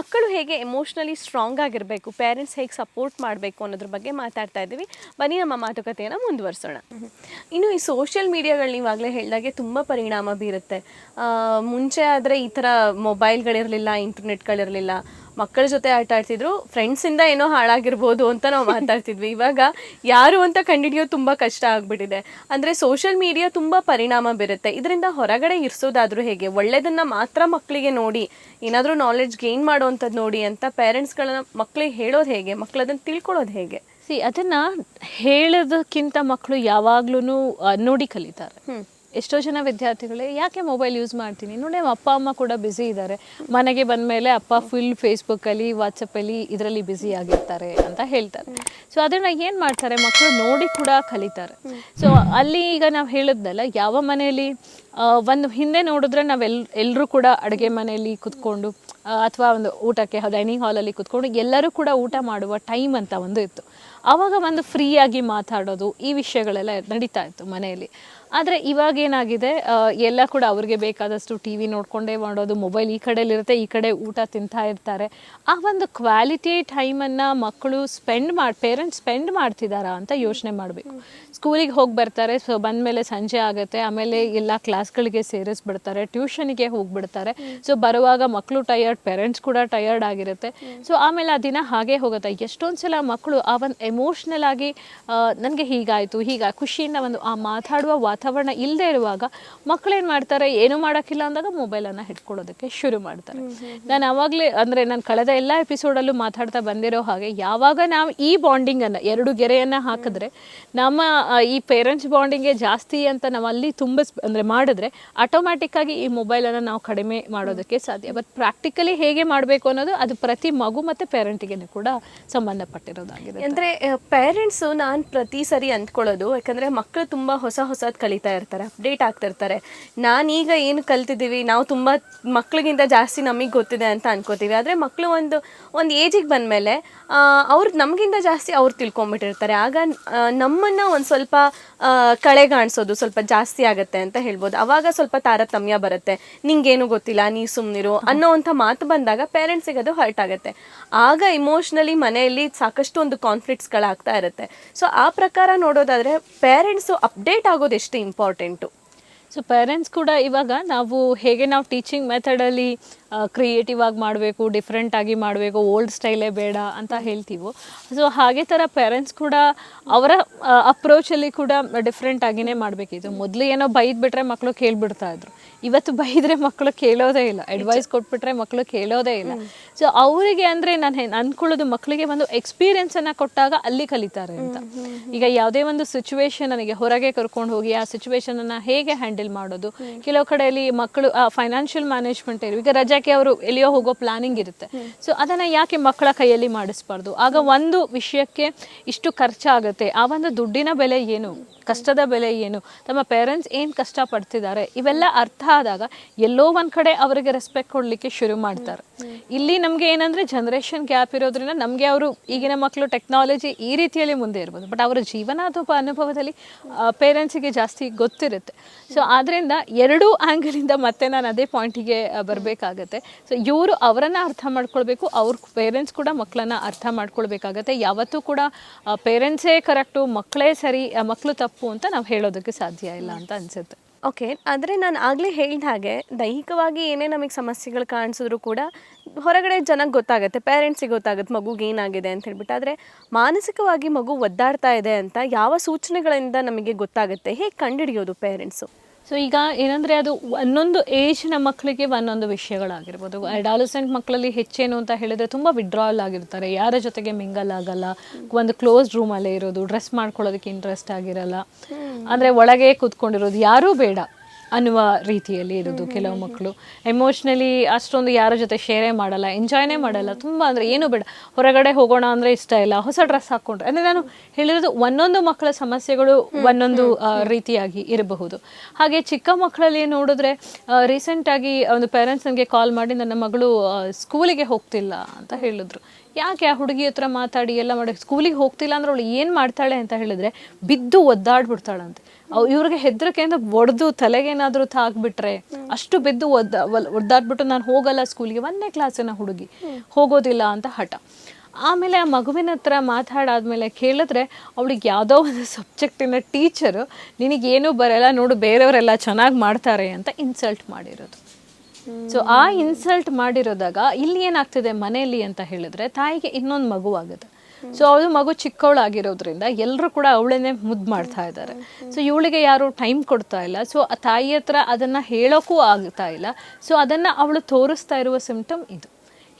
ಮಕ್ಕಳು ಹೇಗೆ emotionally strong ಆಗಿರಬೇಕು ಪೇರೆಂಟ್ಸ್ ಹೇಗೆ ಸಪೋರ್ಟ್ ಮಾಡಬೇಕು ಅನ್ನೋದ್ರ ಬಗ್ಗೆ ಮಾತಾಡ್ತಾ ಇದ್ದೀವಿ. ಬನ್ನಿ, ನಮ್ಮ ಮಾತುಕತೆಯನ್ನು ಮುಂದುವರಿಸೋಣ. ಇನ್ನು ಈ ಸೋಷಿಯಲ್ ಮೀಡಿಯಾಗಳು ನೀವಾಗಲೇ ಹೇಳಿದಾಗೆ ತುಂಬ ಪರಿಣಾಮ ಬೀರುತ್ತೆ. ಮುಂಚೆ ಆದರೆ ಈ ಥರ ಮೊಬೈಲ್ಗಳಿರಲಿಲ್ಲ ಇಂಟರ್ನೆಟ್ಗಳಿರಲಿಲ್ಲ ಮಕ್ಕಳ ಜೊತೆ ಆಟ ಆಡ್ತಿದ್ರು ಫ್ರೆಂಡ್ಸಿಂದ ಏನೋ ಹಾಳಾಗಿರ್ಬೋದು ಅಂತ ನಾವು ಮಾತಾಡ್ತಿದ್ವಿ. ಇವಾಗ ಯಾರು ಅಂತ ಕಂಡುಹಿಡಿಯೋದು ತುಂಬ ಕಷ್ಟ ಆಗ್ಬಿಟ್ಟಿದೆ. ಅಂದರೆ ಸೋಷಿಯಲ್ ಮೀಡಿಯಾ ತುಂಬ ಪರಿಣಾಮ ಬೀರುತ್ತೆ. ಇದರಿಂದ ಹೊರಗಡೆ ಇರಿಸೋದಾದ್ರೂ ಹೇಗೆ? ಒಳ್ಳೆಯದನ್ನ ಮಾತ್ರ ಮಕ್ಕಳಿಗೆ ನೋಡಿ ಏನಾದರೂ ನಾಲೆಡ್ಜ್ ಗೇನ್ ಮಾಡುವಂಥದ್ದು ನೋಡಿ ಅಂತ ಪೇರೆಂಟ್ಸ್ಗಳನ್ನ ಮಕ್ಕಳಿಗೆ ಹೇಳೋದು ಹೇಗೆ? ಮಕ್ಕಳು ಅದನ್ನು ತಿಳ್ಕೊಳ್ಳೋದು ಹೇಗೆ? ಸಿ ಅದನ್ನ ಹೇಳೋದಕ್ಕಿಂತ ಮಕ್ಕಳು ಯಾವಾಗ್ಲೂ ನೋಡಿ ಕಲಿತಾರೆ. ಎಷ್ಟೋ ಜನ ವಿದ್ಯಾರ್ಥಿಗಳೇ, ಯಾಕೆ ಮೊಬೈಲ್ ಯೂಸ್ ಮಾಡ್ತೀನಿ? ನೋಡಿ, ನಮ್ಮ ಅಪ್ಪ, ಅಮ್ಮ ಕೂಡ ಬ್ಯುಸಿ ಇದ್ದಾರೆ ಮನೆಗೆ ಬಂದ ಮೇಲೆ ಅಪ್ಪ ಫುಲ್ ಫೇಸ್ಬುಕ್ಕಲ್ಲಿ ವಾಟ್ಸಪ್ಪಲ್ಲಿ ಇದರಲ್ಲಿ ಬ್ಯುಸಿ ಆಗಿರ್ತಾರೆ ಅಂತ ಹೇಳ್ತಾರೆ. ಸೊ ಅದನ್ನ ಏನು ಮಾಡ್ತಾರೆ? ಮಕ್ಕಳು ನೋಡಿ ಕೂಡ ಕಲಿತಾರೆ. ಸೊ ಅಲ್ಲಿ ಈಗ ನಾವು ಹೇಳಿದ್ನಲ್ಲ, ಯಾವ ಮನೆಯಲ್ಲಿ ಒಂದು ಹಿಂದೆ ನೋಡಿದ್ರೆ ನಾವೆಲ್ ಎಲ್ಲರೂ ಕೂಡ ಅಡುಗೆ ಮನೆಯಲ್ಲಿ ಕುತ್ಕೊಂಡು ಅಥವಾ ಒಂದು ಊಟಕ್ಕೆ ಡೈನಿಂಗ್ ಹಾಲಲ್ಲಿ ಕುತ್ಕೊಂಡು ಎಲ್ಲರೂ ಕೂಡ ಊಟ ಮಾಡುವ ಟೈಮ್ ಅಂತ ಒಂದು ಇತ್ತು. ಆವಾಗ ಒಂದು ಫ್ರೀಯಾಗಿ ಮಾತಾಡೋದು ಈ ವಿಷಯಗಳೆಲ್ಲ ನಡೀತಾ ಇತ್ತು ಮನೆಯಲ್ಲಿ. ಆದರೆ ಇವಾಗ ಏನಾಗಿದೆ ಎಲ್ಲ ಕೂಡ ಅವ್ರಿಗೆ ಬೇಕಾದಷ್ಟು ಟಿ ವಿ ನೋಡ್ಕೊಂಡೇ ಮಾಡೋದು, ಮೊಬೈಲ್ ಈ ಕಡೆಯಲ್ಲಿರುತ್ತೆ, ಈ ಕಡೆ ಊಟ ತಿಂತಾ ಇರ್ತಾರೆ. ಆ ಒಂದು ಕ್ವಾಲಿಟಿ ಟೈಮನ್ನು ಮಕ್ಕಳು ಸ್ಪೆಂಡ್ ಮಾಡಿ, ಪೇರೆಂಟ್ಸ್ ಸ್ಪೆಂಡ್ ಮಾಡ್ತಿದ್ದಾರಾ ಅಂತ ಯೋಚನೆ ಮಾಡಬೇಕು. ಸ್ಕೂಲಿಗೆ ಹೋಗಿ ಬರ್ತಾರೆ, ಸೊ ಬಂದಮೇಲೆ ಸಂಜೆ ಆಗುತ್ತೆ, ಆಮೇಲೆ ಎಲ್ಲ ಕ್ಲಾಸ್ಗಳಿಗೆ ಸೇರಿಸ್ಬಿಡ್ತಾರೆ, ಟ್ಯೂಷನಿಗೆ ಹೋಗಿಬಿಡ್ತಾರೆ. ಸೊ ಬರುವಾಗ ಮಕ್ಕಳು ಟಯರ್ಡ್, ಪೇರೆಂಟ್ಸ್ ಕೂಡ ಟಯರ್ಡ್ ಆಗಿರುತ್ತೆ. ಸೊ ಆಮೇಲೆ ಆ ದಿನ ಹಾಗೆ ಹೋಗುತ್ತೆ. ಎಷ್ಟೊಂದು ಸಲ ಮಕ್ಕಳು ಆ ಒಂದು ಎಮೋಷ್ನಲ್ ಆಗಿ ನನಗೆ ಹೀಗಾಯಿತು ಹೀಗ ಖುಷಿಯಿಂದ ಒಂದು ಆ ಮಾತಾಡುವ ವಾತಾವರಣ ಇಲ್ಲದೆ ಇರುವಾಗ ಮಕ್ಕಳೇನು ಏನು ಮಾಡ್ತಾರೆ ಏನು ಮಾಡೋಕ್ಕಿಲ್ಲ ಅಂದಾಗ ಮೊಬೈಲನ್ನು ಹಿಡ್ಕೊಳ್ಳೋದಕ್ಕೆ ಶುರು ಮಾಡ್ತಾರೆ. ನಾನು ಆವಾಗಲೇ ಅಂದರೆ ನಾನು ಕಳೆದ ಎಲ್ಲ ಎಪಿಸೋಡಲ್ಲೂ ಮಾತಾಡ್ತಾ ಬಂದಿರೋ ಹಾಗೆ ಯಾವಾಗ ನಾವು ಈ ಬಾಂಡಿಂಗನ್ನು ಎರಡು ಗೆರೆಯನ್ನು ಹಾಕಿದ್ರೆ ನಮ್ಮ ಈ ಪೇರೆಂಟ್ಸ್ ಬಾಂಡಿಂಗೇ ಜಾಸ್ತಿ ಅಂತ ನಾವು ಅಲ್ಲಿ ತುಂಬಿಸ್ ಅಂದರೆ ಮಾಡಿದ್ರೆ ಆಟೋಮ್ಯಾಟಿಕ್ ಆಗಿ ಈ ಮೊಬೈಲನ್ನು ನಾವು ಕಡಿಮೆ ಮಾಡೋದಕ್ಕೆ ಸಾಧ್ಯ. ಬಟ್ ಪ್ರಾಕ್ಟಿಕಲಿ ಹೇಗೆ ಮಾಡಬೇಕು ಅನ್ನೋದು ಅದು ಪ್ರತಿ ಮಗು ಮತ್ತು ಪೇರೆಂಟಿಗೆ ಕೂಡ ಸಂಬಂಧಪಟ್ಟಿರೋದಾಗಿದೆ. ಅಂದರೆ ಪೇರೆಂಟ್ಸು ನಾನು ಪ್ರತಿ ಸರಿ ಅಂದ್ಕೊಳ್ಳೋದು ಯಾಕಂದರೆ ಮಕ್ಕಳು ತುಂಬ ಹೊಸ ಹೊಸದು ಕಲಿತಾ ಇರ್ತಾರೆ ಅಪ್ಡೇಟ್ ಆಗ್ತಿರ್ತಾರೆ ನಾನೀಗ ಏನು ಕಲ್ತಿದ್ದೀವಿ, ನಾವು ತುಂಬ ಮಕ್ಕಳಿಗಿಂತ ಜಾಸ್ತಿ ನಮಗೆ ಗೊತ್ತಿದೆ ಅಂತ ಅನ್ಕೋತೀವಿ. ಆದರೆ ಮಕ್ಕಳು ಒಂದು ಒಂದು ಏಜಿಗೆ ಬಂದಮೇಲೆ ಅವ್ರು ನಮಗಿಂತ ಜಾಸ್ತಿ ಅವ್ರು ತಿಳ್ಕೊಂಬಿಟ್ಟಿರ್ತಾರೆ. ಆಗ ನಮ್ಮನ್ನು ಒಂದು ಸ್ವಲ್ಪ ಕಳೆ ಕಳೆಗಾಣಿಸೋದು ಸ್ವಲ್ಪ ಜಾಸ್ತಿ ಆಗುತ್ತೆ ಅಂತ ಹೇಳ್ಬೋದು. ಅವಾಗ ಸ್ವಲ್ಪ ತಾರತಮ್ಯ ಬರುತ್ತೆ. ನಿಂಗೇನು ಗೊತ್ತಿಲ್ಲ, ನೀ ಸುಮ್ಮನಿರು ಅನ್ನೋವಂಥ ಮಾತು ಬಂದಾಗ ಪೇರೆಂಟ್ಸಿಗೆ ಅದು ಹರ್ಟ್ ಆಗುತ್ತೆ. ಆಗ ಇಮೋಷ್ನಲಿ ಮನೆಯಲ್ಲಿ ಸಾಕಷ್ಟು ಒಂದು ಕಾನ್ಫ್ಲಿಕ್ಟ್ಸ್ಗಳಾಗ್ತಾ ಇರುತ್ತೆ. ಸೊ ಆ ಪ್ರಕಾರ ನೋಡೋದಾದ್ರೆ ಪೇರೆಂಟ್ಸು ಅಪ್ಡೇಟ್ ಆಗೋದು ಎಷ್ಟು ಇಂಪಾರ್ಟೆಂಟು ಸೊ ಪೇರೆಂಟ್ಸ್ ಕೂಡ ಇವಾಗ ನಾವು ಹೇಗೆ ನಾವು ಟೀಚಿಂಗ್ ಮೆಥಡಲ್ಲಿ ಕ್ರಿಯೇಟಿವ್ ಆಗಿ ಮಾಡಬೇಕು ಡಿಫ್ರೆಂಟ್ ಆಗಿ ಮಾಡಬೇಕು ಓಲ್ಡ್ ಸ್ಟೈಲೇ ಬೇಡ ಅಂತ ಹೇಳ್ತೀವೋ. ಸೊ ಹಾಗೆ ಥರ ಪೇರೆಂಟ್ಸ್ ಕೂಡ ಅವರ ಅಪ್ರೋಚಲ್ಲಿ ಕೂಡ ಡಿಫ್ರೆಂಟ್ ಆಗಿನೇ ಮಾಡಬೇಕಿತ್ತು. ಮೊದಲು ಏನೋ ಬೈದ್ಬಿಟ್ರೆ ಮಕ್ಕಳು ಕೇಳ್ಬಿಡ್ತಾ ಇದ್ರು. ಇವತ್ತು ಬೈದರೆ ಮಕ್ಕಳು ಕೇಳೋದೇ ಇಲ್ಲ. ಅಡ್ವೈಸ್ ಕೊಟ್ಬಿಟ್ರೆ ಮಕ್ಕಳು ಕೇಳೋದೇ ಇಲ್ಲ. ಸೊ ಅವರಿಗೆ ಅಂದರೆ ನಾನು ಅನ್ಕೊಳ್ಳೋದು ಮಕ್ಕಳಿಗೆ ಒಂದು ಎಕ್ಸ್ಪೀರಿಯನ್ಸನ್ನು ಕೊಟ್ಟಾಗ ಅಲ್ಲಿ ಕಲಿತಾರೆ ಅಂತ. ಈಗ ಯಾವುದೇ ಒಂದು ಸಿಚುವೇಶನ್ ನನಗೆ ಹೊರಗೆ ಕರ್ಕೊಂಡು ಹೋಗಿ ಆ ಸಿಚುವೇಶನನ್ನು ಹೇಗೆ ಹ್ಯಾಂಡಲ್ ಮಾಡೋದು? ಕೆಲವು ಕಡೆಯಲ್ಲಿ ಮಕ್ಕಳು ಫೈನಾನ್ಷಿಯಲ್ ಮ್ಯಾನೇಜ್ಮೆಂಟ್ ಇರು ಈಗ ರಜಾಕ್ಕೆ ಅವರು ಎಲ್ಲಿಯೋ ಹೋಗೋ ಪ್ಲಾನಿಂಗ್ ಇರುತ್ತೆ. ಸೊ ಅದನ್ನು ಯಾಕೆ ಮಕ್ಕಳ ಕೈಯಲ್ಲಿ ಮಾಡಿಸ್ಬಾರ್ದು? ಆಗ ಒಂದು ವಿಷಯಕ್ಕೆ ಇಷ್ಟು ಖರ್ಚಾಗುತ್ತೆ. ಆ ಒಂದು ದುಡ್ಡಿನ ಬೆಲೆ ಏನು? ಕಷ್ಟದ ಬೆಲೆ ಏನು? ತಮ್ಮ ಪೇರೆಂಟ್ಸ್ ಏನು ಕಷ್ಟಪಡ್ತಿದ್ದಾರೆ? ಇವೆಲ್ಲ ಅರ್ಥ ಆದಾಗ ಎಲ್ಲೋ ಒಂದು ಕಡೆ ಅವರಿಗೆ ರೆಸ್ಪೆಕ್ಟ್ ಕೊಡಲಿಕ್ಕೆ ಶುರು ಮಾಡ್ತಾರೆ. ಇಲ್ಲಿ ನಮಗೆ ಏನಂದರೆ ಜನ್ರೇಷನ್ ಗ್ಯಾಪ್ ಇರೋದ್ರಿಂದ ನಮಗೆ ಅವರು ಈಗಿನ ಮಕ್ಕಳು ಟೆಕ್ನಾಲಜಿ ಈ ರೀತಿಯಲ್ಲಿ ಮುಂದೆ ಇರ್ಬೋದು. ಬಟ್ ಅವರ ಅಥವಾ ಅನುಭವದಲ್ಲಿ ಪೇರೆಂಟ್ಸಿಗೆ ಜಾಸ್ತಿ ಗೊತ್ತಿರುತ್ತೆ. ಸೊ ಆದ್ದರಿಂದ ಎರಡೂ ಆ್ಯಂಗಲಿಂದ ಮತ್ತೆ ನಾನು ಅದೇ ಪಾಯಿಂಟಿಗೆ ಬರಬೇಕಾಗತ್ತೆ. ಸೊ ಇವರು ಅವರನ್ನು ಅರ್ಥ ಮಾಡ್ಕೊಳ್ಬೇಕು, ಅವ್ರ ಪೇರೆಂಟ್ಸ್ ಕೂಡ ಮಕ್ಕಳನ್ನ ಅರ್ಥ ಮಾಡ್ಕೊಳ್ಬೇಕಾಗತ್ತೆ. ಯಾವತ್ತೂ ಕೂಡ ಪೇರೆಂಟ್ಸೇ ಕರೆಕ್ಟು ಮಕ್ಕಳೇ ಸರಿ ಮಕ್ಕಳು ತಪ್ಪು ಅಂತ ನಾವು ಹೇಳೋದಕ್ಕೆ ಸಾಧ್ಯ ಇಲ್ಲ ಅಂತ ಅನಿಸುತ್ತೆ. ಓಕೆ ಆದರೆ ನಾನು ಆಗಲೇ ಹೇಳಿದ ಹಾಗೆ ದೈಹಿಕವಾಗಿ ಏನೇ ನಮಗೆ ಸಮಸ್ಯೆಗಳು ಕಾಣಿಸಿದ್ರು ಕೂಡ ಹೊರಗಡೆ ಜನಕ್ಕೆ ಗೊತ್ತಾಗುತ್ತೆ ಪೇರೆಂಟ್ಸಿಗೆ ಗೊತ್ತಾಗುತ್ತೆ ಮಗುಗೆ ಏನಾಗಿದೆ ಅಂತ ಹೇಳ್ಬಿಟ್ಟು ಆದರೆ ಮಾನಸಿಕವಾಗಿ ಮಗು ಒದ್ದಾಡ್ತಾ ಇದೆ ಅಂತ ಯಾವ ಸೂಚನೆಗಳಿಂದ ನಮಗೆ ಗೊತ್ತಾಗುತ್ತೆ ಹೇಗೆ ಕಂಡುಹಿಡಿಯೋದು ಪೇರೆಂಟ್ಸು ಸೊ ಈಗ ಏನಂದ್ರೆ ಅದು ಒಂದೊಂದು ಏಜ್ನ ಮಕ್ಕಳಿಗೆ ಒಂದೊಂದು ವಿಷಯಗಳಾಗಿರ್ಬೋದು. ಅಡಾಲಸೆಂಟ್ ಮಕ್ಕಳಲ್ಲಿ ಹೆಚ್ಚೇನು ಅಂತ ಹೇಳಿದ್ರೆ ತುಂಬ ವಿಡ್ರಾವಲ್ ಆಗಿರ್ತಾರೆ. ಯಾರ ಜೊತೆಗೆ ಮಿಂಗಲ್ ಆಗಲ್ಲ. ಒಂದು ಕ್ಲೋಸ್ ರೂಮಲ್ಲೇ ಇರೋದು ಡ್ರೆಸ್ ಮಾಡ್ಕೊಳ್ಳೋದಕ್ಕೆ ಇಂಟ್ರೆಸ್ಟ್ ಆಗಿರಲ್ಲ. ಅಂದ್ರೆ ಒಳಗೆ ಕೂತ್ಕೊಂಡಿರೋದು ಯಾರೂ ಬೇಡ. ಅನ್ನುವ ರೀತಿಯಲ್ಲಿ ಇರೋದು ಕೆಲವು ಮಕ್ಕಳು. ಎಮೋಷ್ನಲಿ ಅಷ್ಟೊಂದು ಯಾರ ಜೊತೆ ಶೇರೇ ಮಾಡಲ್ಲ ಎಂಜಾಯ್ನೇ ಮಾಡಲ್ಲ. ತುಂಬ ಅಂದರೆ ಏನು ಬೇಡ. ಹೊರಗಡೆ ಹೋಗೋಣ ಅಂದರೆ ಇಷ್ಟ ಇಲ್ಲ. ಹೊಸ ಡ್ರೆಸ್ ಹಾಕ್ಕೊಂಡ್ರೆ ಅಂದರೆ ನಾನು ಹೇಳಿರೋದು ಒಂದೊಂದು ಮಕ್ಕಳ ಸಮಸ್ಯೆಗಳು ಒಂದೊಂದು ರೀತಿಯಾಗಿ ಇರಬಹುದು. ಹಾಗೆ ಚಿಕ್ಕ ಮಕ್ಕಳಲ್ಲಿ ನೋಡಿದ್ರೆ ರೀಸೆಂಟಾಗಿ ಒಂದು ಪೇರೆಂಟ್ಸ್ ನನಗೆ ಕಾಲ್ ಮಾಡಿ ನನ್ನ ಮಗಳು ಸ್ಕೂಲಿಗೆ ಹೋಗ್ತಿಲ್ಲ ಅಂತ ಹೇಳಿದ್ರು. ಯಾಕೆ ಆ ಹುಡುಗಿ ಹತ್ರ ಮಾತಾಡಿ ಎಲ್ಲ ಮಾಡಿ? ಸ್ಕೂಲಿಗೆ ಹೋಗ್ತಿಲ್ಲ ಅಂದ್ರೆ ಅವಳು ಏನು ಮಾಡ್ತಾಳೆ ಅಂತ ಹೇಳಿದ್ರೆ ಬಿದ್ದು ಒದ್ದಾಡ್ಬಿಡ್ತಾಳಂತೆ. ಅವ್ ಇವ್ರಿಗೆ ಹೆದರಿಕೆ ಅಂತ ಒಡೆದು ತಲೆಗೇನಾದ್ರೂ ತಾಕ್ಬಿಟ್ರೆ ಅಷ್ಟು ಬಿದ್ದು ಒದ್ದ ಒದ್ದಾಡ್ಬಿಟ್ಟು ನಾನು ಹೋಗಲ್ಲ ಸ್ಕೂಲಿಗೆ ಒಂದನೇ ಕ್ಲಾಸಿನ ಹುಡುಗಿ. ಹೋಗೋದಿಲ್ಲ ಅಂತ ಹಠ. ಆಮೇಲೆ ಆ ಮಗುವಿನ ಹತ್ರ ಮಾತಾಡಾದ್ಮೇಲೆ ಕೇಳಿದ್ರೆ ಅವಳಿಗೆ ಯಾವುದೋ ಒಂದು ಸಬ್ಜೆಕ್ಟಿನ ಟೀಚರು ನಿನಗೇನು ಬರಲ್ಲ, ನೋಡು ಬೇರೆಯವರೆಲ್ಲ ಚೆನ್ನಾಗಿ ಮಾಡ್ತಾರೆ ಅಂತ ಇನ್ಸಲ್ಟ್ ಮಾಡಿರೋದು. ಸೊ ಆ ಇನ್ಸಲ್ಟ್ ಮಾಡಿರೋದಾಗ ಇಲ್ಲಿ ಏನಾಗ್ತಿದೆ ಮನೆಯಲ್ಲಿ ಅಂತ ಹೇಳಿದ್ರೆ ತಾಯಿಗೆ ಇನ್ನೊಂದು ಮಗು ಆಗುತ್ತೆ. ಸೊ ಅವಳು ಮಗು ಚಿಕ್ಕವಳಾಗಿರೋದ್ರಿಂದ ಎಲ್ಲರೂ ಕೂಡ ಅವಳನ್ನೇ ಮುದ್ದು ಮಾಡ್ತಾ ಇದ್ದಾರೆ. ಸೊ ಇವಳಿಗೆ ಯಾರು ಟೈಮ್ ಕೊಡ್ತಾ ಇಲ್ಲ. ಸೊ ಆ ತಾಯಿ ಹತ್ರ ಅದನ್ನ ಹೇಳೋಕ್ಕೂ ಆಗ್ತಾ ಇಲ್ಲ. ಸೊ ಅದನ್ನ ಅವಳು ತೋರಿಸ್ತಾ ಇರುವ ಸಿಂಪ್ಟಮ್ ಇದು.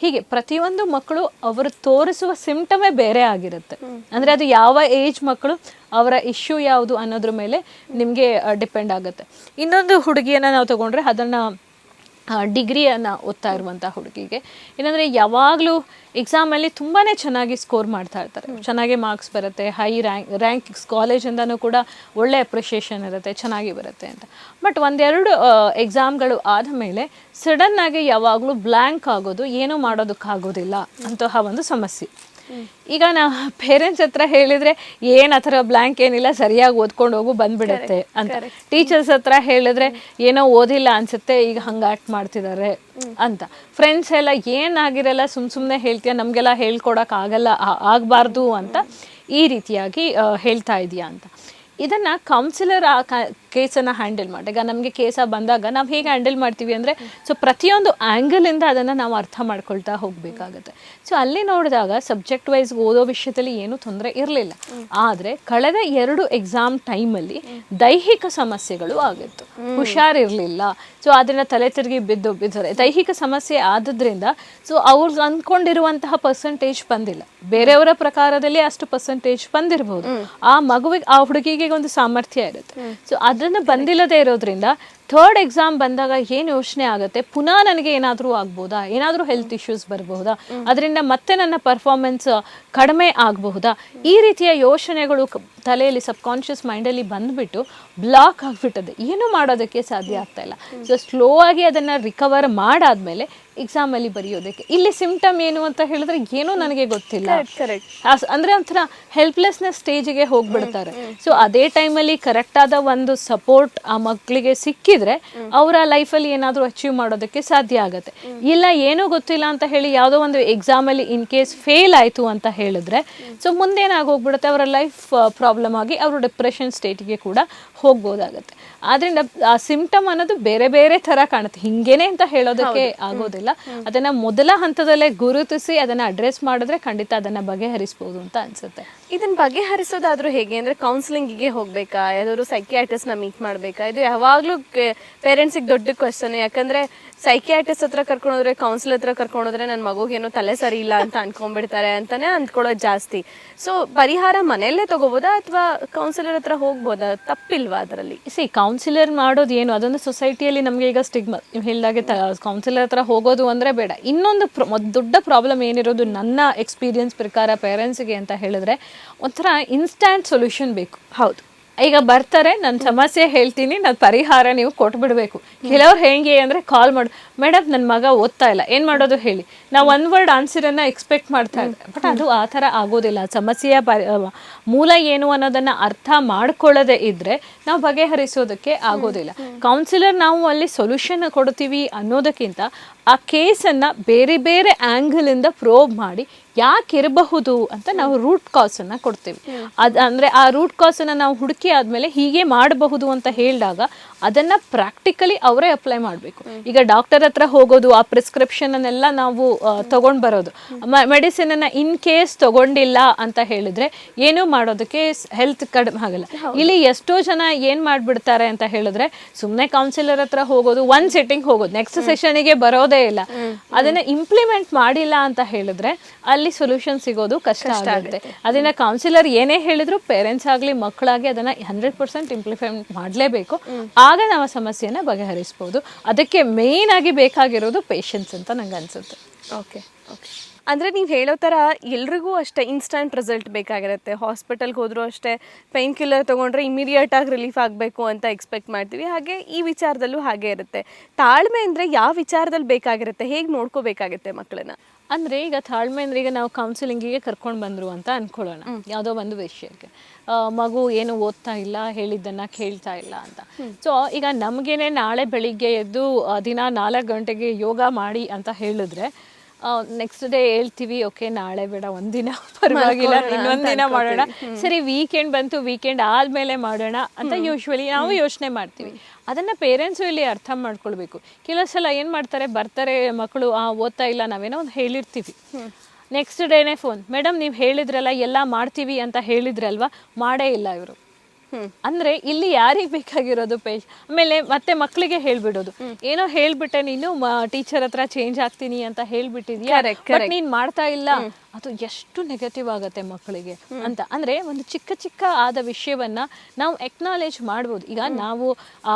ಹೀಗೆ ಪ್ರತಿಯೊಂದು ಮಕ್ಕಳು ಅವರು ತೋರಿಸುವ ಸಿಂಪ್ಟಮೇ ಬೇರೆ ಆಗಿರುತ್ತೆ. ಅಂದ್ರೆ ಅದು ಯಾವ ಏಜ್ ಮಕ್ಕಳು, ಅವರ ಇಶ್ಯೂ ಯಾವುದು ಅನ್ನೋದ್ರ ಮೇಲೆ ನಿಮಗೆ ಡಿಪೆಂಡ್ ಆಗುತ್ತೆ. ಇನ್ನೊಂದು ಹುಡುಗಿಯನ್ನ ನಾವು ತಗೊಂಡ್ರೆ ಅದನ್ನ ಡಿಗ್ರಿಯನ್ನು ಓದ್ತಾ ಇರುವಂಥ ಹುಡುಗಿಗೆ. ಏನಂದರೆ ಯಾವಾಗಲೂ ಎಕ್ಸಾಮಲ್ಲಿ ತುಂಬಾ ಚೆನ್ನಾಗಿ ಸ್ಕೋರ್ ಮಾಡ್ತಾ ಇರ್ತಾರೆ. ಚೆನ್ನಾಗಿ ಮಾರ್ಕ್ಸ್ ಬರುತ್ತೆ ಹೈ ರ್ಯಾಂಕ್ ರ್ಯಾಂಕ್ ಕಾಲೇಜಿಂದನೂ ಕೂಡ ಒಳ್ಳೆ ಅಪ್ರಿಷಿಯೇಷನ್ ಇರುತ್ತೆ ಚೆನ್ನಾಗಿ ಬರುತ್ತೆ ಅಂತ. ಬಟ್ ಒಂದೆರಡು ಎಕ್ಸಾಮ್ಗಳು ಆದ ಮೇಲೆ ಸಡನ್ನಾಗಿ ಯಾವಾಗಲೂ ಬ್ಲ್ಯಾಂಕ್ ಆಗೋದು ಏನೂ ಮಾಡೋದಕ್ಕಾಗೋದಿಲ್ಲ ಅಂತಹ ಒಂದು ಸಮಸ್ಯೆ. ಈಗ ನಾವು ಪೇರೆಂಟ್ಸ್ ಹತ್ರ ಹೇಳಿದ್ರೆ ಏನ್ ಆ ಥರ ಬ್ಲ್ಯಾಂಕ್ ಏನಿಲ್ಲ ಸರಿಯಾಗಿ ಓದ್ಕೊಂಡು ಹೋಗು ಬಂದ್ಬಿಡತ್ತೆ ಅಂತ. ಟೀಚರ್ಸ್ ಹತ್ರ ಹೇಳಿದ್ರೆ ಏನೋ ಓದಿಲ್ಲ ಅನ್ಸುತ್ತೆ ಈಗ ಹಂಗ ಆಕ್ಟ್ ಮಾಡ್ತಿದ್ದಾರೆ ಅಂತ. ಫ್ರೆಂಡ್ಸ್ ಎಲ್ಲ ಏನಾಗಿರಲ್ಲ ಸುಮ್ ಸುಮ್ನೆ ಹೇಳ್ತೀಯ ನಮ್ಗೆಲ್ಲ ಹೇಳ್ಕೊಡಕ್ ಆಗಲ್ಲ ಆಗ್ಬಾರ್ದು ಅಂತ ಈ ರೀತಿಯಾಗಿ ಹೇಳ್ತಾ ಇದೀಯಾ ಅಂತ. ಇದನ್ನ ಕೌನ್ಸಿಲರ್ ಕೇಸನ್ನು ಹ್ಯಾಂಡಲ್ ಮಾಡಿ. ಈಗ ನಮಗೆ ಕೇಸ ಬಂದಾಗ ನಾವು ಹೇಗೆ ಹ್ಯಾಂಡಲ್ ಮಾಡ್ತೀವಿ ಅಂದರೆ ಸೊ ಪ್ರತಿಯೊಂದು ಆ್ಯಂಗಲಿಂದ ಅದನ್ನು ನಾವು ಅರ್ಥ ಮಾಡ್ಕೊಳ್ತಾ ಹೋಗಬೇಕಾಗುತ್ತೆ. ಸೊ ಅಲ್ಲಿ ನೋಡಿದಾಗ ಸಬ್ಜೆಕ್ಟ್ ವೈಸ್ ಓದೋ ವಿಷಯದಲ್ಲಿ ಏನೂ ತೊಂದರೆ ಇರಲಿಲ್ಲ. ಆದರೆ ಕಳೆದ ಎರಡು ಎಕ್ಸಾಮ್ ಟೈಮಲ್ಲಿ ದೈಹಿಕ ಸಮಸ್ಯೆಗಳು ಆಗಿತ್ತು. ಹುಷಾರಿರಲಿಲ್ಲ. ಸೊ ಅದನ್ನ ತಲೆ ತಿರುಗಿ ಬಿದ್ದು ಬಿದ್ದರೆ ದೈಹಿಕ ಸಮಸ್ಯೆ ಆದದ್ರಿಂದ ಸೊ ಅವ್ರು ಅಂದ್ಕೊಂಡಿರುವಂತಹ ಪರ್ಸೆಂಟೇಜ್ ಬಂದಿಲ್ಲ. ಬೇರೆಯವರ ಪ್ರಕಾರದಲ್ಲಿ ಅಷ್ಟು ಪರ್ಸೆಂಟೇಜ್ ಬಂದಿರಬಹುದು ಆ ಮಗುವಿಗೆ, ಆ ಹುಡುಗಿಗೆ ಒಂದು ಸಾಮರ್ಥ್ಯ ಇರುತ್ತೆ. ಸೊ ಅದನ್ನ ಬಂದಿಲ್ಲದೆ ಇರೋದ್ರಿಂದ ಥರ್ಡ್ ಎಕ್ಸಾಮ್ ಬಂದಾಗ ಏನು ಯೋಚನೆ ಆಗುತ್ತೆ? ಪುನಃ ನನಗೆ ಏನಾದರೂ ಆಗ್ಬೋದಾ? ಏನಾದರೂ ಹೆಲ್ತ್ ಇಶ್ಯೂಸ್ ಬರಬಹುದಾ ಅದರಿಂದ ಮತ್ತೆ ನನ್ನ ಪರ್ಫಾರ್ಮೆನ್ಸ್ ಕಡಿಮೆ ಆಗಬಹುದಾ? ಈ ರೀತಿಯ ಯೋಚನೆಗಳು ತಲೆಯಲ್ಲಿ ಸಬ್ಕಾನ್ಷಿಯಸ್ ಮೈಂಡಲ್ಲಿ ಬಂದ್ಬಿಟ್ಟು ಬ್ಲಾಕ್ ಆಗಿಬಿಟ್ಟದೆ. ಏನು ಮಾಡೋದಕ್ಕೆ ಸಾಧ್ಯ ಆಗ್ತಾ ಇಲ್ಲ. ಸೊ ಸ್ಲೋ ಆಗಿ ಅದನ್ನು ರಿಕವರ್ ಮಾಡಾದ್ಮೇಲೆ ಎಕ್ಸಾಮಲ್ಲಿ ಬರೆಯೋದಕ್ಕೆ. ಇಲ್ಲಿ ಸಿಂಪ್ಟಮ್ ಏನು ಅಂತ ಹೇಳಿದ್ರೆ ಏನೂ ನನಗೆ ಗೊತ್ತಿಲ್ಲ. ಅಂದ್ರೆ ಒಂಥರ ಹೆಲ್ಪ್ಲೆಸ್ನೆಸ್ ಸ್ಟೇಜಿಗೆ ಹೋಗ್ಬಿಡ್ತಾರೆ. ಸೊ ಅದೇ ಟೈಮಲ್ಲಿ ಕರೆಕ್ಟ್ ಆದ ಒಂದು ಸಪೋರ್ಟ್ ಆ ಮಕ್ಕಳಿಗೆ ಸಿಕ್ಕಿದ್ರೆ ಅವರ ಲೈಫಲ್ಲಿ ಏನಾದರೂ ಅಚೀವ್ ಮಾಡೋದಕ್ಕೆ ಸಾಧ್ಯ ಆಗುತ್ತೆ. ಇಲ್ಲ ಏನೂ ಗೊತ್ತಿಲ್ಲ ಅಂತ ಹೇಳಿ ಯಾವುದೋ ಒಂದು ಎಕ್ಸಾಮಲ್ಲಿ ಇನ್ ಕೇಸ್ ಫೇಲ್ ಆಯಿತು ಅಂತ ಹೇಳಿದ್ರೆ ಸೊ ಮುಂದೇನಾಗೋಗ್ಬಿಡುತ್ತೆ ಅವರ ಲೈಫ್ ಪ್ರಾಬ್ಲಮ್ ಆಗಿ ಅವರು ಡಿಪ್ರೆಷನ್ ಸ್ಟೇಟಿಗೆ ಕೂಡ ಹೋಗ್ಬೋದಾಗತ್ತೆ. ಆದ್ರಿಂದ ಆ ಸಿಂಪ್ಟಮ್ ಅನ್ನೋದು ಬೇರೆ ಬೇರೆ ತರ ಕಾಣುತ್ತೆ. ಹಿಂಗೇನೆ ಅಂತ ಹೇಳೋದಕ್ಕೆ ಆಗೋದಿಲ್ಲ. ಅದನ್ನ ಮೊದಲ ಹಂತದಲ್ಲೇ ಗುರುತಿಸಿ ಅದನ್ನ ಅಡ್ರೆಸ್ ಮಾಡಿದ್ರೆ ಖಂಡಿತ ಅದನ್ನ ಬಗೆಹರಿಸಬಹುದು ಅಂತ ಅನ್ಸುತ್ತೆ. ಇದನ್ನ ಬಗೆಹರಿಸೋದಾದ್ರೂ ಹೇಗೆ? ಅಂದ್ರೆ ಕೌನ್ಸಿಲಿಂಗಿಗೆ ಹೋಗ್ಬೇಕಾ? ಯಾವ್ದಾದ್ರು ನ ಮೀಟ್ ಮಾಡ್ಬೇಕಾ? ಇದು ಯಾವಾಗ್ಲೂ ಪೇರೆಂಟ್ಸಿಗೆ ದೊಡ್ಡ ಕ್ವಶನ್ ಯಾಕಂದ್ರೆ ಸೈಕಿಯಾಟ್ರಿಸ್ಟ್ ಹತ್ರ ಕರ್ಕೊಂಡೋದ್ರೆ ಕೌನ್ಸಿಲ್ ಹತ್ರ ಕರ್ಕೊಂಡೋದ್ರೆ ನನ್ನ ಮಗುಗೇನೋ ತಲೆ ಸರಿ ಇಲ್ಲ ಅಂತ ಅನ್ಕೊಂಡ್ಬಿಡ್ತಾರೆ ಅಂತಾನೆ ಅಂದ್ಕೊಳ್ಳೋದು ಜಾಸ್ತಿ. ಸೊ ಪರಿಹಾರ ಮನೆಯಲ್ಲೇ ತಗೋಬೋದಾ ಅಥವಾ ಕೌನ್ಸಿಲರ್ ಹತ್ರ ಹೋಗ್ಬೋದಾ? ತಪ್ಪಿಲ್ವಾ? ಅದರಲ್ಲಿ? ಸಿ ಕೌನ್ಸಿಲರ್ ಮಾಡೋದು ಏನು? ಅದೊಂದು ಸೊಸೈಟಿಯಲ್ಲಿ ನಮಗೆ ಈಗ ಸ್ಟಿಗ್ಮ ನೀವು ಹೇಳಿದಾಗೆ ಕೌನ್ಸಿಲರ್ ಹತ್ರ ಹೋಗೋದು ಅಂದರೆ ಬೇಡ. ಇನ್ನೊಂದು ದೊಡ್ಡ ಪ್ರಾಬ್ಲಮ್ ಏನಿರೋದು ನನ್ನ ಎಕ್ಸ್ಪೀರಿಯನ್ಸ್ ಪ್ರಕಾರ ಪೇರೆಂಟ್ಸ್ಗೆ ಅಂತ ಹೇಳಿದ್ರೆ, ಒಂಥರ ಇನ್ಸ್ಟ್ಯಾಂಟ್ ಸೊಲ್ಯೂಷನ್ ಬೇಕು. ಹೌದು. ಈಗ ಬರ್ತಾರೆ ನನ್ನ ಸಮಸ್ಯೆ ಹೇಳ್ತೀನಿ ನನ್ನ ಪರಿಹಾರ ನೀವು ಕೊಟ್ಬಿಡ್ಬೇಕು. ಕೆಲವ್ರು ಹೆಂಗೆ ಅಂದ್ರೆ ಕಾಲ್ ಮಾಡು ಮೇಡಮ್ ನನ್ನ ಮಗ ಓದ್ತಾ ಇಲ್ಲ, ಏನು ಮಾಡೋದು ಹೇಳಿ? ನಾವು ಒನ್ ವರ್ಡ್ ಆನ್ಸರನ್ನು ಎಕ್ಸ್ಪೆಕ್ಟ್ ಮಾಡ್ತಾ ಇದ್ದೆ ಬಟ್ ಅದು ಆ ಥರ ಆಗೋದಿಲ್ಲ. ಸಮಸ್ಯೆಯ ಮೂಲ ಏನು ಅನ್ನೋದನ್ನ ಅರ್ಥ ಮಾಡ್ಕೊಳ್ಳದೆ ಇದ್ದರೆ ನಾವು ಬಗೆಹರಿಸೋದಕ್ಕೆ ಆಗೋದಿಲ್ಲ. ಕೌನ್ಸಿಲರ್ ನಾವು ಅಲ್ಲಿ ಸೊಲ್ಯೂಷನ್ ಕೊಡ್ತೀವಿ ಅನ್ನೋದಕ್ಕಿಂತ ಆ ಕೇಸನ್ನ ಬೇರೆ ಬೇರೆ ಆ್ಯಂಗಲಿಂದ ಪ್ರೋಬ್ ಮಾಡಿ ಯಾಕಿರಬಹುದು ಅಂತ ನಾವು ರೂಟ್ ಕಾಸ್ ಅನ್ನ ಕೊಡ್ತೀವಿ. ಅದು ಅಂದ್ರೆ ಆ ರೂಟ್ ಕಾಸ್ ಅನ್ನ ನಾವು ಹುಡುಕಿ ಆದ್ಮೇಲೆ ಹೀಗೆ ಮಾಡಬಹುದು ಅಂತ ಹೇಳಿದಾಗ ಅದನ್ನ ಪ್ರಾಕ್ಟಿಕಲಿ ಅವರೇ ಅಪ್ಲೈ ಮಾಡಬೇಕು. ಈಗ ಡಾಕ್ಟರ್ ಹತ್ರ ಹೋಗೋದು ಆ ಪ್ರಿಸ್ಕ್ರಿಪ್ಷನ್ ಅನ್ನೆಲ್ಲ ನಾವು ತೊಗೊಂಡು ಬರೋದು. ಮೆಡಿಸಿನ್ ಅನ್ನ ಇನ್ ಕೇಸ್ ತಗೊಂಡಿಲ್ಲ ಅಂತ ಹೇಳಿದ್ರೆ ಏನೂ ಮಾಡೋದಕ್ಕೆ ಹೆಲ್ತ್ ಕಡಿಮೆ ಆಗಲ್ಲ. ಇಲ್ಲಿ ಎಷ್ಟೋ ಜನ ಏನ್ ಮಾಡ್ಬಿಡ್ತಾರೆ ಅಂತ ಹೇಳಿದ್ರೆ ಸುಮ್ನೆ ಕೌನ್ಸಿಲರ್ ಹತ್ರ ಹೋಗೋದು ಒಂದ್ ಸೆಟ್ಟಿಂಗ್ ಹೋಗೋದು ನೆಕ್ಸ್ಟ್ ಸೆಷನ್ಗೆ ಬರೋದೇ ಇಲ್ಲ. ಅದನ್ನ ಇಂಪ್ಲಿಮೆಂಟ್ ಮಾಡಿಲ್ಲ ಅಂತ ಹೇಳಿದ್ರೆ ಅಲ್ಲಿ ಸೊಲ್ಯೂಷನ್ ಸಿಗೋದು ಕಷ್ಟ ಆಗುತ್ತೆ. ಅದನ್ನ ಕೌನ್ಸಿಲರ್ ಏನೇ ಹೇಳಿದ್ರು ಪೇರೆಂಟ್ಸ್ ಆಗಲಿ ಮಕ್ಕಳಾಗಿ ಅದನ್ನ ಹಂಡ್ರೆಡ್ ಪರ್ಸೆಂಟ್ ಇಂಪ್ಲಿಮೆಂಟ್ ಮಾಡಲೇಬೇಕು. ಆಗ ನಾವು ಸಮಸ್ಯೆನ ಬಗೆಹರಿಸಬಹುದು ಅದಕ್ಕೆ ಮೇನ್ ಆಗಿ ಬೇಕಾಗಿರೋದು ಪೇಷನ್ಸ್ ಅಂತ ನಂಗೆ ಅನ್ಸುತ್ತೆ ಓಕೆ ಓಕೆ ಅಂದರೆ ನೀವು ಹೇಳೋ ಥರ ಎಲ್ರಿಗೂ ಅಷ್ಟೇ ಇನ್ಸ್ಟಂಟ್ ರಿಸಲ್ಟ್ ಬೇಕಾಗಿರುತ್ತೆ. ಹಾಸ್ಪಿಟಲ್ಗೆ ಹೋದರೂ ಅಷ್ಟೇ ಪೈನ್ ಕಿಲ್ಲರ್ ತೊಗೊಂಡ್ರೆ ಇಮಿಡಿಯೇಟಾಗಿ ರಿಲೀಫ್ ಆಗಬೇಕು ಅಂತ ಎಕ್ಸ್ಪೆಕ್ಟ್ ಮಾಡ್ತೀವಿ. ಹಾಗೆ ಈ ವಿಚಾರದಲ್ಲೂ ಹಾಗೆ ಇರುತ್ತೆ. ತಾಳ್ಮೆ ಅಂದರೆ ಯಾವ ವಿಚಾರದಲ್ಲಿ ಬೇಕಾಗಿರುತ್ತೆ? ಹೇಗೆ ನೋಡ್ಕೋಬೇಕಾಗುತ್ತೆ ಮಕ್ಕಳನ್ನ? ಅಂದರೆ ಈಗ ತಾಳ್ಮೆ ಅಂದರೆ ಈಗ ನಾವು ಕೌನ್ಸಿಲಿಂಗಿಗೆ ಕರ್ಕೊಂಡು ಬಂದರು ಅಂತ ಅಂದ್ಕೊಳ್ಳೋಣ ಯಾವುದೋ ಒಂದು ವಿಷಯಕ್ಕೆ. ಮಗು ಏನು ಓದ್ತಾ ಇಲ್ಲ ಹೇಳಿದ್ದನ್ನು ಕೇಳ್ತಾ ಇಲ್ಲ ಅಂತ. ಸೊ ಈಗ ನಮಗೇನೆ ನಾಳೆ ಬೆಳಿಗ್ಗೆ ಎದ್ದು ದಿನ ನಾಲ್ಕು ಗಂಟೆಗೆ ಯೋಗ ಮಾಡಿ ಅಂತ ಹೇಳಿದ್ರೆ ನೆಕ್ಸ್ಟ್ ಡೇ ಹೇಳ್ತೀವಿ ಓಕೆ ನಾಳೆ ಬೇಡ ಒಂದಿನ ಪರವಾಗಿಲ್ಲ ಇನ್ನೊಂದು ಇನ್ನೊಂದಿನ ಮಾಡೋಣ. ಸರಿ ವೀಕೆಂಡ್ ಬಂತು ವೀಕೆಂಡ್ ಆದ್ಮೇಲೆ ಮಾಡೋಣ ಅಂತ ಯೂಶ್ವಲಿ ನಾವು ಯೋಚನೆ ಮಾಡ್ತೀವಿ. ಅದನ್ನ ಪೇರೆಂಟ್ಸು ಇಲ್ಲಿ ಅರ್ಥ ಮಾಡ್ಕೊಳ್ಬೇಕು. ಕೆಲವು ಸಲ ಏನ್ ಮಾಡ್ತಾರೆ ಬರ್ತಾರೆ ಮಕ್ಕಳು ಆ ಓದ್ತಾ ಇಲ್ಲ ನಾವೇನೋ ಒಂದು ಹೇಳಿರ್ತೀವಿ. ನೆಕ್ಸ್ಟ್ ಡೇನೇ ಫೋನ್ ಮೇಡಮ್ ನೀವು ಹೇಳಿದ್ರಲ್ಲ ಎಲ್ಲ ಮಾಡ್ತೀವಿ ಅಂತ ಹೇಳಿದ್ರಲ್ವಾ? ಮಾಡೇ ಇಲ್ಲ ಇವರು. ಅಂದ್ರೆ ಇಲ್ಲಿ ಯಾರಿಗೆ ಬೇಕಾಗಿರೋದು ಪೇಜ್ ಆಮೇಲೆ ಮತ್ತೆ ಮಕ್ಕಳಿಗೆ ಹೇಳ್ಬಿಡೋದು. ಏನೋ ಹೇಳ್ಬಿಟ್ಟೆ ನೀನು ಟೀಚರ್ ಹತ್ರ ಚೇಂಜ್ ಆಗ್ತೀನಿ ಅಂತ ಹೇಳ್ಬಿಟ್ಟಿದ್ಯಾ? ಬಟ್ ನೀನ್ ಮಾಡ್ತಾ ಇಲ್ಲ. ಅದು ಎಷ್ಟು ನೆಗೆಟಿವ್ ಆಗುತ್ತೆ ಮಕ್ಕಳಿಗೆ ಅಂತ. ಅಂದ್ರೆ ಒಂದು ಚಿಕ್ಕ ಚಿಕ್ಕ ಆದ ವಿಷಯವನ್ನ ನಾವು ಎಕ್ನಾಲೇಜ್ ಮಾಡ್ಬೋದು. ಈಗ ನಾವು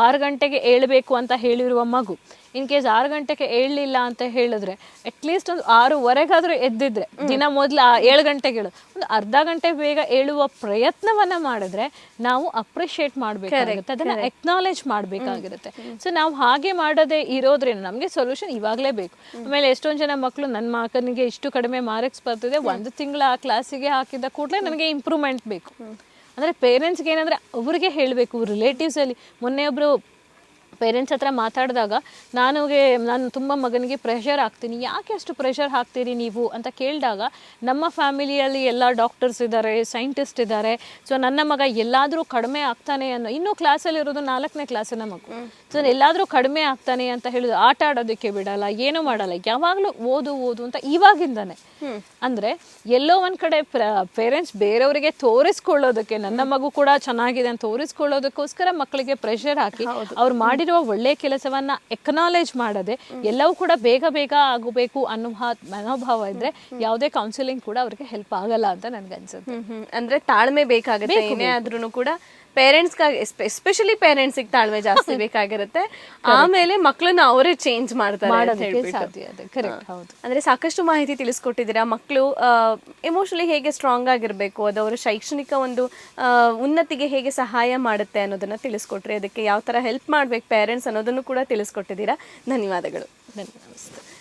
ಆರು ಗಂಟೆಗೆ ಏಳಬೇಕು ಅಂತ ಹೇಳಿರುವ ಮಗು ಇನ್ ಕೇಸ್ ಆರು ಗಂಟೆಗೆ ಏಳಲಿಲ್ಲ ಅಂತ ಹೇಳಿದ್ರೆ ಅಟ್ಲೀಸ್ಟ್ ಒಂದು ಆರೂವರೆಗಾದ್ರೂ ಎದ್ದಿದ್ರೆ ದಿನ ಮೊದಲು ಏಳು ಗಂಟೆಗೆ ಹೇಳು ಒಂದು ಅರ್ಧ ಗಂಟೆ ಬೇಗ ಏಳುವ ಪ್ರಯತ್ನವನ್ನ ಮಾಡಿದ್ರೆ ನಾವು ಅಪ್ರಿಷಿಯೇಟ್ ಮಾಡಬೇಕಾಗಿರುತ್ತೆ ಅದನ್ನ ಎಕ್ನಾಲೇಜ್ ಮಾಡಬೇಕಾಗಿರುತ್ತೆ ಸೊ ನಾವು ಹಾಗೆ ಮಾಡದೆ ಇರೋದ್ರಿಂದ ನಮಗೆ ಸೊಲ್ಯೂಷನ್ ಇವಾಗಲೇ ಬೇಕು. ಆಮೇಲೆ ಎಷ್ಟೊಂದು ಜನ ಮಕ್ಕಳು ನನ್ನ ಮಗನಿಗೆ ಇಷ್ಟು ಕಡಿಮೆ ಮಾರ್ಕ್ಸ್ ಬರ್ತಿದೆ ಒಂದು ತಿಂಗಳ ಆ ಕ್ಲಾಸಿಗೆ ಹಾಕಿದ ಕೂಡಲೇ ನನಗೆ ಇಂಪ್ರೂವ್ಮೆಂಟ್ ಬೇಕು. ಅಂದರೆ ಪೇರೆಂಟ್ಸ್ಗೆ ಏನಂದರೆ ಅವರಿಗೆ ಹೇಳಬೇಕು ರಿಲೇಟಿವ್ಸಲ್ಲಿ ಮೊನ್ನೆ ಒಬ್ರು ಪೇರೆಂಟ್ಸ್ ಹತ್ರ ಮಾತಾಡಿದಾಗ ನನಗೆ ನಾನು ತುಂಬ ಮಗನಿಗೆ ಪ್ರೆಷರ್ ಹಾಕ್ತೀನಿ. ಯಾಕೆ ಅಷ್ಟು ಪ್ರೆಷರ್ ಹಾಕ್ತೀರಿ ನೀವು ಅಂತ ಕೇಳಿದಾಗ ನಮ್ಮ ಫ್ಯಾಮಿಲಿಯಲ್ಲಿ ಎಲ್ಲ ಡಾಕ್ಟರ್ಸ್ ಇದ್ದಾರೆ ಸೈಂಟಿಸ್ಟ್ ಇದ್ದಾರೆ. ಸೊ ನನ್ನ ಮಗ ಎಲ್ಲಾದರೂ ಕಡಿಮೆ ಆಗ್ತಾನೆ ಅನ್ನೋ ಇನ್ನೂ ಕ್ಲಾಸಲ್ಲಿ ಇರೋದು ನಾಲ್ಕನೇ ಕ್ಲಾಸಿನ ಮಗು. ಸೊ ಎಲ್ಲಾದರೂ ಕಡಿಮೆ ಆಗ್ತಾನೆ ಅಂತ ಹೇಳಿದ್ರು ಆಟ ಆಡೋದಕ್ಕೆ ಬಿಡಲ್ಲ ಏನೂ ಮಾಡಲ್ಲ. ಯಾವಾಗಲೂ ಓದು ಓದು ಅಂತ ಇವಾಗಿಂದಾನೆ. ಅಂದ್ರೆ ಎಲ್ಲೋ ಒಂದ್ ಕಡೆ ಪೇರೆಂಟ್ಸ್ ಬೇರೆಯವರಿಗೆ ತೋರಿಸ್ಕೊಳ್ಳೋದಕ್ಕೆ ನನ್ನ ಮಗು ಕೂಡ ಚೆನ್ನಾಗಿದೆ ಅಂತ ತೋರಿಸ್ಕೊಳ್ಳೋದಕ್ಕೋಸ್ಕರ ಮಕ್ಕಳಿಗೆ ಪ್ರೆಷರ್ ಹಾಕಿ ಅವ್ರು ಮಾಡಿರುವ ಒಳ್ಳೆ ಕೆಲಸವನ್ನ ಎಕ್ನಾಲೇಜ್ ಮಾಡದೆ ಎಲ್ಲವೂ ಕೂಡ ಬೇಗ ಬೇಗ ಆಗಬೇಕು ಅನ್ನೋ ಮನೋಭಾವ ಇದ್ರೆ ಯಾವುದೇ ಕೌನ್ಸಿಲಿಂಗ್ ಕೂಡ ಅವ್ರಿಗೆ ಹೆಲ್ಪ್ ಆಗಲ್ಲ ಅಂತ ನನ್ಗೆ ಅನ್ಸುತ್ತೆ. ಅಂದ್ರೆ ತಾಳ್ಮೆ ಬೇಕಾಗುತ್ತೆ ಏನೇ ಆದ್ರೂ ಕೂಡ ಪೇರೆಂಟ್ಸ್ ಎಸ್ಪೆಷಲಿ ಪೇರೆಂಟ್ಸ್ ತಾಳ್ಮೆ ಜಾಸ್ತಿ ಬೇಕಾಗಿರುತ್ತೆ. ಆಮೇಲೆ ಮಕ್ಕಳನ್ನ ಅವರೇ ಚೇಂಜ್ ಮಾಡ್ತಾರೆ ಅಂತ ಹೇಳ್ಬಿಟ್ಟು. ಸಾಧ್ಯ ಕರೆಕ್ಟ್ ಹೌದು. ಅಂದ್ರೆ ಸಾಕಷ್ಟು ಮಾಹಿತಿ ತಿಳಿಸ್ಕೊಟ್ಟಿದ್ದೀರಾ. ಮಕ್ಕಳು ಎಮೋಷನಲಿ ಹೇಗೆ ಸ್ಟ್ರಾಂಗ್ ಆಗಿರಬೇಕು ಅದು ಅವರ ಶೈಕ್ಷಣಿಕ ಒಂದು ಉನ್ನತಿಗೆ ಹೇಗೆ ಸಹಾಯ ಮಾಡುತ್ತೆ ಅನ್ನೋದನ್ನ ತಿಳಿಸ್ಕೊಟ್ರಿ. ಅದಕ್ಕೆ ಯಾವ ತರ ಹೆಲ್ಪ್ ಮಾಡ್ಬೇಕು ಪೇರೆಂಟ್ಸ್ ಅನ್ನೋದನ್ನು ಕೂಡ ತಿಳಿಸ್ಕೊಟ್ಟಿದ್ದೀರಾ. ಧನ್ಯವಾದಗಳು. ನಮಸ್ತೆ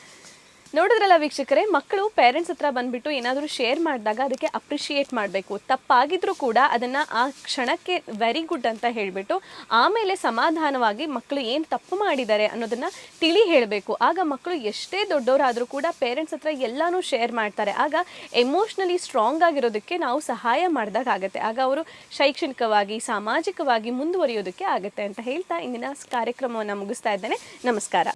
ನೋಡಿದ್ರಲ್ಲ ವೀಕ್ಷಕರೇ, ಮಕ್ಕಳು ಪೇರೆಂಟ್ಸ್ ಹತ್ರ ಬಂದ್ಬಿಟ್ಟು ಏನಾದರೂ ಶೇರ್ ಮಾಡಿದಾಗ ಅದಕ್ಕೆ ಅಪ್ರಿಷಿಯೇಟ್ ಮಾಡಬೇಕು. ತಪ್ಪಾಗಿದ್ರೂ ಕೂಡ ಅದನ್ನು ಆ ಕ್ಷಣಕ್ಕೆ ವೆರಿ ಗುಡ್ ಅಂತ ಹೇಳಿಬಿಟ್ಟು, ಆಮೇಲೆ ಸಮಾಧಾನವಾಗಿ ಮಕ್ಕಳು ಏನು ತಪ್ಪು ಮಾಡಿದ್ದಾರೆ ಅನ್ನೋದನ್ನು ತಿಳಿ ಹೇಳಬೇಕು. ಆಗ ಮಕ್ಕಳು ಎಷ್ಟೇ ದೊಡ್ಡವರಾದರೂ ಕೂಡ ಪೇರೆಂಟ್ಸ್ ಹತ್ರ ಎಲ್ಲನೂ ಶೇರ್ ಮಾಡ್ತಾರೆ. ಆಗ ಎಮೋಷ್ನಲಿ ಸ್ಟ್ರಾಂಗ್ ಆಗಿರೋದಕ್ಕೆ ನಾವು ಸಹಾಯ ಮಾಡಿದಾಗ ಆಗುತ್ತೆ. ಆಗ ಅವರು ಶೈಕ್ಷಣಿಕವಾಗಿ, ಸಾಮಾಜಿಕವಾಗಿ ಮುಂದುವರಿಯೋದಕ್ಕೆ ಆಗುತ್ತೆ ಅಂತ ಹೇಳ್ತಾ ಇಂದಿನ ಕಾರ್ಯಕ್ರಮವನ್ನು ಮುಗಿಸ್ತಾ ಇದ್ದೇನೆ. ನಮಸ್ಕಾರ.